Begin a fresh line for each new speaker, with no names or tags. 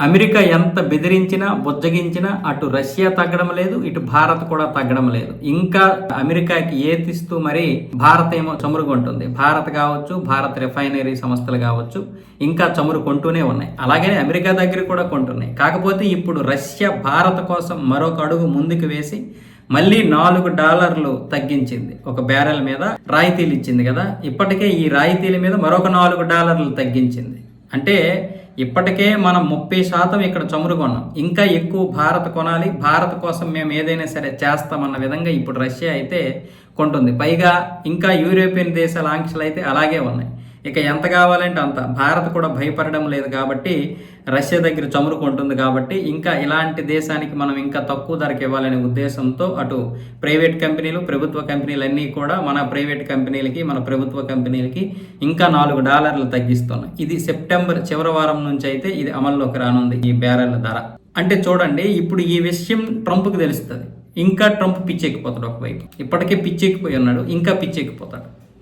America ఎంత బెదిరించినా బుజ్జగించినా అటు Russia తగ్గడం లేదు ఇటు భారత్ కూడా తగ్గడం లేదు. ఇంకా అమెరికాకి ఏతిస్తూ మరి భారత్ ఏమో చమురు కొంటుంది భారత్ కావచ్చు భారత్ రిఫైనరీ సంస్థలు కావచ్చు ఇంకా చమురు కొంటూనే ఉన్నాయి. అలాగే అమెరికా దగ్గర కూడా కొంటున్నాయి. కాకపోతే ఇప్పుడు రష్యా భారత్ కోసం మరొక అడుగు ముందుకు వేసి మళ్ళీ నాలుగు డాలర్లు తగ్గించింది. ఒక బ్యారెల్ మీద రాయితీలు ఇచ్చింది కదా. ఇప్పటికే ఈ రాయితీల మీద మరొక నాలుగు డాలర్లు తగ్గించింది. అంటే ఇప్పటికే మనం ముప్పై శాతం ఇక్కడ చమురు కొన్నాం. ఇంకా ఎక్కువ భారత్ కొనాలి భారత్ కోసం మేము ఏదైనా సరే చేస్తామన్న విధంగా ఇప్పుడు రష్యా అయితే కొంటుంది. పైగా ఇంకా యూరోపియన్ దేశాల ఆంక్షలు అయితే అలాగే ఉన్నాయి. ఇక ఎంత కావాలంటే అంత. భారత్ కూడా భయపడడం లేదు కాబట్టి రష్యా దగ్గర చమురుకుంటుంది కాబట్టి ఇంకా ఇలాంటి దేశానికి మనం ఇంకా తక్కువ ధరకు ఇవ్వాలనే ఉద్దేశంతో అటు ప్రైవేట్ కంపెనీలు ప్రభుత్వ కంపెనీలు అన్నీ కూడా మన ప్రైవేట్ కంపెనీలకి మన ప్రభుత్వ కంపెనీలకి ఇంకా నాలుగు డాలర్లు తగ్గిస్తున్నాయి. ఇది సెప్టెంబర్ చివరి వారం నుంచి అయితే ఇది అమల్లోకి రానుంది ఈ బ్యారెల్ ధర. అంటే చూడండి ఇప్పుడు ఈ విషయం ట్రంప్కి తెలుస్తుంది. ఇంకా ట్రంప్ పిచ్చెక్కిపోతాడు ఒకవైపు. ఇప్పటికే పిచ్చెక్కిపోయి ఉన్నాడు ఇంకా పిచ్చెక్కిపోతాడు.